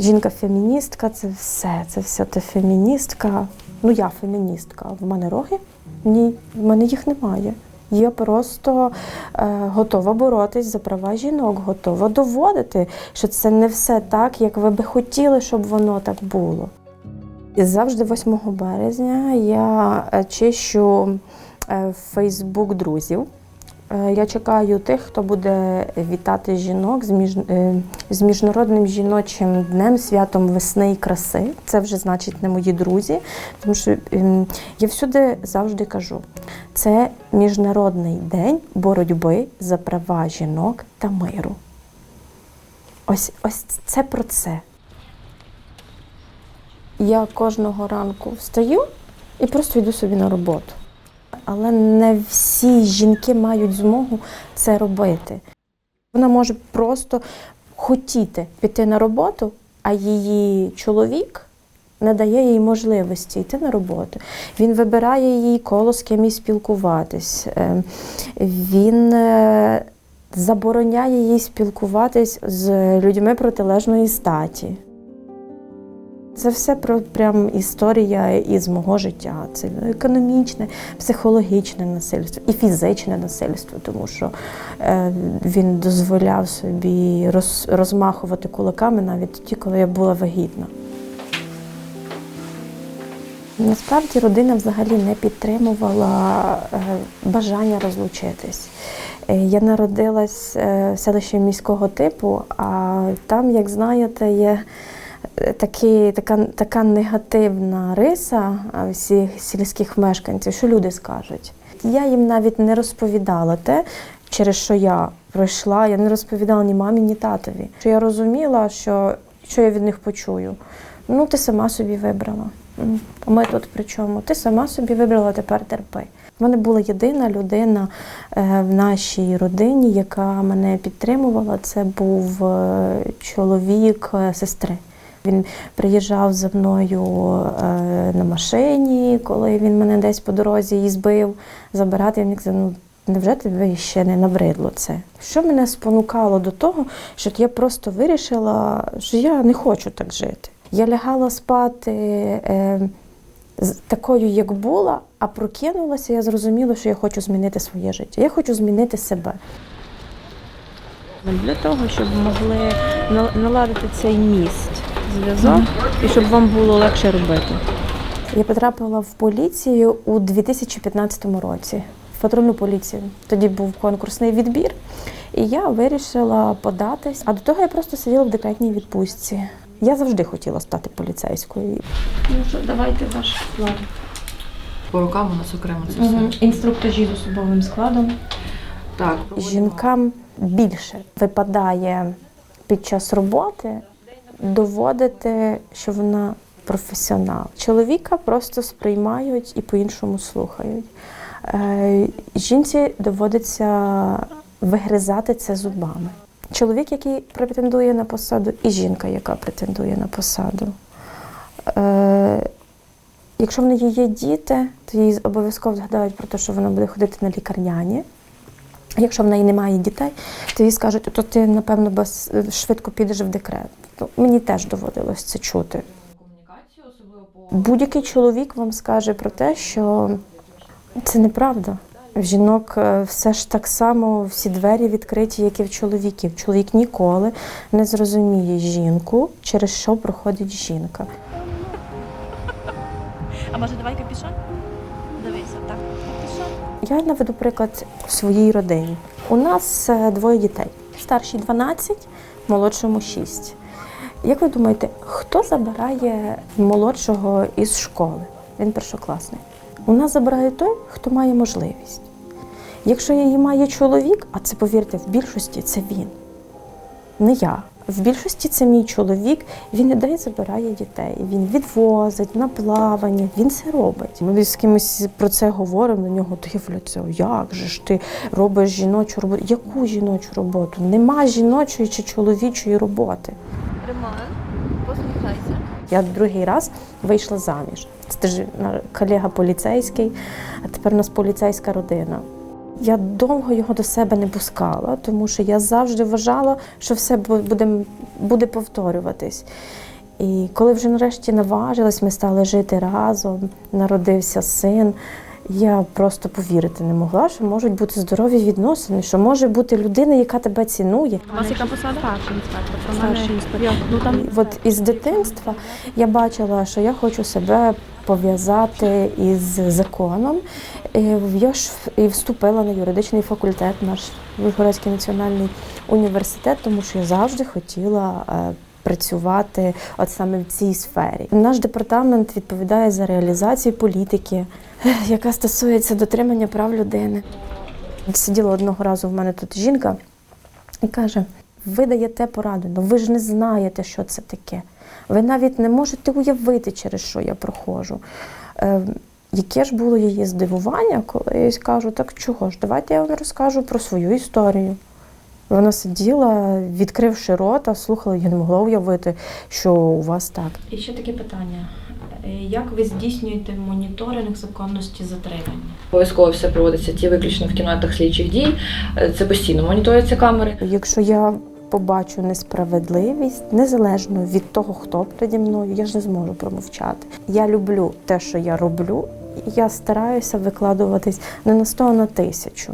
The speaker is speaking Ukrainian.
Жінка-феміністка це все, це все ти феміністка. Ну, я феміністка. В мене роги? Ні, в мене їх немає. Я просто е, готова боротись за права жінок, готова доводити, що це не все так, як ви би хотіли, щоб воно так було. І завжди 8 березня я е, чищу Фейсбук друзів. Е, Я чекаю тих, хто буде вітати жінок з, між, е, з міжнародним жіночим днем, святом весни і краси. Це вже значить не мої друзі, тому що ем, я всюди завжди кажу: це міжнародний день боротьби за права жінок та миру. Ось, ось це про це. Я кожного ранку встаю і просто йду собі на роботу. Але не всі жінки мають змогу це робити. Вона може просто хотіти піти на роботу, а її чоловік не дає їй можливості йти на роботу. Він вибирає їй коло, з ким їй спілкуватись. Е, Він е, забороняє їй спілкуватись з людьми протилежної статі. Це все про прям історія із мого життя. Це економічне, психологічне насильство і фізичне насильство, тому що е, він дозволяв собі роз, розмахувати кулаками навіть тоді, коли я була вагітна. Насправді родина взагалі не підтримувала е, бажання розлучитись. Е, Я народилась е, в селищі міського типу, а там, як знаєте, є такі, така, така негативна риса всіх сільських мешканців, що люди скажуть. Я їм навіть не розповідала те, через що я пройшла, я не розповідала ні мамі, ні татові. Що я розуміла, що, що я від них почую. Ну, ти сама собі вибрала. Ми тут при чому? Ти сама собі вибрала, тепер терпи. У мене була єдина людина е, в нашій родині, яка мене підтримувала. Це був е, чоловік е, сестри. Він приїжджав за мною е, на машині, коли він мене десь по дорозі її збив, забирати. Я мені ну невже тобі ще не набридло це? Що мене спонукало до того, що я просто вирішила, що я не хочу так жити. Я лягала спати е, такою, як була, а прокинулася, я зрозуміла, що я хочу змінити своє життя. Я хочу змінити себе. Для того, щоб могли наладити цей міст, зв'язок, і щоб вам було легше робити. Я потрапила в поліцію у 2015 році, в патрульну поліцію. Тоді був конкурсний відбір, і я вирішила податись. А до того я просто сиділа в декретній відпустці. Я завжди хотіла стати поліцейською. Ну що, давайте ваш склад. По рукам у нас окремо це все. Інструктажі з особовим складом. Так, проводимо. Жінкам більше випадає під час роботи доводити, що вона професіонал. Чоловіка просто сприймають і по-іншому слухають. Е, Жінці доводиться вигризати це зубами. Чоловік, який претендує на посаду, і жінка, яка претендує на посаду. Е, Якщо в неї є діти, то їй обов'язково згадають про те, що вона буде ходити на лікарняні. Якщо в неї немає дітей, то їй скажуть, то ти, напевно, без, швидко підеш в декрет. То мені теж доводилось це чути. Будь-який чоловік вам скаже про те, що це неправда. В жінок е, все ж так само всі двері відкриті, як і в чоловіків. Чоловік ніколи не зрозуміє жінку, через що проходить жінка. А може давай капюшон? Дивися, так. Я наведу приклад своїй родині. У нас е, двоє дітей. Старшій 12, молодшому 6. Як ви думаєте, хто забирає молодшого із школи? Він першокласний. У нас забирає той, хто має можливість. Якщо її має чоловік, а це повірте, в більшості це він, не я. В більшості це мій чоловік, він іде і забирає дітей. Він відвозить на плавання, він це робить. Ми з кимось про це говоримо, на нього дивляться, як же ж ти робиш жіночу роботу? Яку жіночу роботу? Нема жіночої чи чоловічої роботи. Роман, посміхайся. Я другий раз вийшла заміж. Це теж е, колега поліцейський, а тепер у нас поліцейська родина. Я довго його до себе не пускала, тому що я завжди вважала, що все буде, буде повторюватись. І коли вже нарешті наважилась, ми стали жити разом, народився син. Я просто повірити не могла, що можуть бути здорові відносини, що може бути людина, яка тебе цінує. У вас яка посада? Старший інспектор. Старший інспектор. Ну там От із дитинства я бачила, що я хочу себе пов'язати із законом. І Я ж і вступила на юридичний факультет, наш Вишгородський національний університет, тому що я завжди хотіла. е, Працювати от саме в цій сфері. Наш департамент відповідає за реалізацію політики, яка стосується дотримання прав людини. Сиділа одного разу в мене тут жінка і каже: ви даєте пораду, але ви ж не знаєте, що це таке. Ви навіть не можете уявити, через що я проходжу. Е, яке ж було її здивування, коли я їй скажу, так чого ж, давайте я вам розкажу про свою історію. Вона сиділа, відкривши рота, слухала, я не могла уявити, що у вас так. І ще таке питання. Е, Як ви здійснюєте моніторинг законності затримання? Обов'язково все проводиться ті виключно в кімнатах слідчих дій. Е, Це постійно моніторяться камери. Якщо я побачу несправедливість, незалежно від того, хто переді мною, я ж не зможу промовчати. Я люблю те, що я роблю, і я стараюся викладуватись не на сто, а на тисячу.